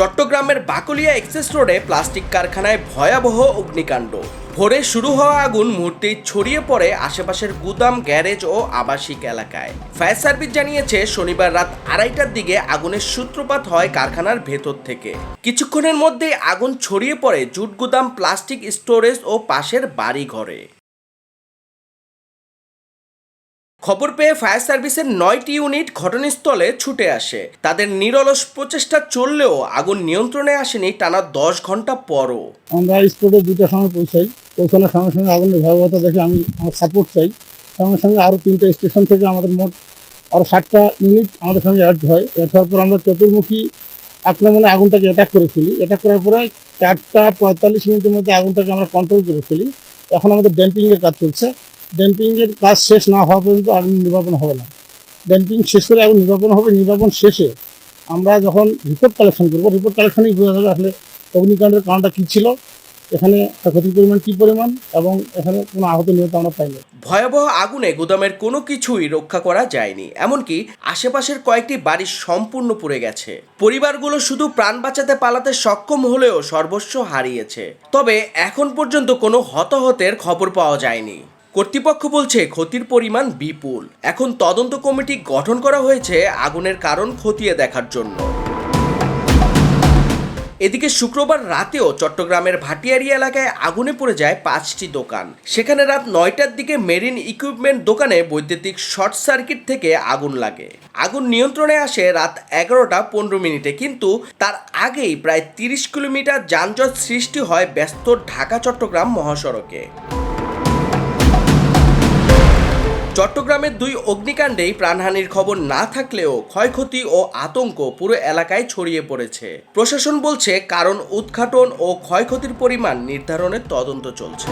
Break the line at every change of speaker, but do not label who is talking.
চট্টগ্রামের বাকলিয়া এক্সেস রোডে প্লাস্টিক কারখানায় ভয়াবহ অগ্নিকাণ্ড। ভোরে শুরু হওয়া আগুন মুহূর্তেই ছড়িয়ে পড়ে আশেপাশের গুদাম, গ্যারেজ ও আবাসিক এলাকায়। ফায়ার সার্ভিস জানিয়েছে, শনিবার রাত আড়াইটার দিকে আগুনের সূত্রপাত হয় কারখানার ভেতর থেকে। কিছুক্ষণের মধ্যেই আগুন ছড়িয়ে পড়ে জুট গুদাম, প্লাস্টিক স্টোরেজ ও পাশের বাড়ি ঘরে খবর পেয়ে ফায়ার সার্ভিসের নয়টি ইউনিট ঘটনাস্থলে ছুটে আসে। তাদের নিরলস প্রচেষ্টা চললেও আগুন নিয়ন্ত্রণে আসেনি টানা দশ ঘণ্টা পরও।
আমরা স্পটে দুটার সময় পৌঁছাই। পৌঁছানোর সঙ্গে সঙ্গে আগুনের ভয়াবহতা দেখে আমি আমার সাপোর্ট চাই। সঙ্গে সঙ্গে আরও তিনটা স্টেশন থেকে আমাদের মোট আরও ষাটটা ইউনিট আমাদের সঙ্গে অ্যাড হয়। অ্যাড হওয়ার পর আমরা চতুর্মুখী আক্রমণে আগুনটাকে অ্যাটাক করে ফেলি অ্যাটাক করার পরে চারটা পঁয়তাল্লিশ মিনিটের মধ্যে আগুনটাকে আমরা কন্ট্রোল করে ফেলি এখন আমাদের ড্যাম্পিংয়ের কাজ চলছে। ড্যাম্পিংয়ের কাজ শেষ না হওয়া পর্যন্ত আগুন নির্বাপন হবে না। ড্যাম্পিং শেষ করে আগুন নির্বাপন হবে, নির্বাপন শেষে আমরা যখন রিপোর্ট কালেকশন করব রিপোর্ট কালেকশনেই বোঝা যাবে আসলে অগ্নিকাণ্ডের কারণটা কী ছিল, এখানে ক্ষতির পরিমাণ, কী পরিমাণ এবং এখানে কোনো আহত নিহত আমরা পাইনি।
ভয়াবহ আগুনে গুদামের কোনো কিছুই রক্ষা করা যায়নি, এমনকি আশেপাশের কয়েকটি বাড়ি সম্পূর্ণ পুড়ে গেছে। পরিবারগুলো শুধু প্রাণ বাঁচাতে পালাতে সক্ষম হলেও সর্বস্ব হারিয়েছে। তবে এখন পর্যন্ত কোনো হতাহতের খবর পাওয়া যায়নি। কর্তৃপক্ষ বলছে ক্ষতির পরিমাণ বিপুল। এখন তদন্ত কমিটি গঠন করা হয়েছে আগুনের কারণ খতিয়ে দেখার জন্য। এদিকে শুক্রবার রাতেও চট্টগ্রামের ভাটিয়ারি এলাকায় আগুনে পড়ে যায় পাঁচটি দোকান। সেখানে রাত নয়টার দিকে মেরিন ইকুইপমেন্ট দোকানে বৈদ্যুতিক শর্ট সার্কিট থেকে আগুন লাগে। আগুন নিয়ন্ত্রণে আসে রাত এগারোটা পনেরো মিনিটে, কিন্তু তার আগেই প্রায় তিরিশ কিলোমিটার যানজট সৃষ্টি হয় ব্যস্ত ঢাকা চট্টগ্রাম মহাসড়কে। চট্টগ্রামের দুই অগ্নিকাণ্ডেই প্রাণহানির খবর না থাকলেও ক্ষয়ক্ষতি ও আতঙ্ক পুরো এলাকায় ছড়িয়ে পড়েছে। প্রশাসন বলছে, কারণ উদ্ঘাটন ও ক্ষয়ক্ষতির পরিমাণ নির্ধারণের তদন্ত চলছে।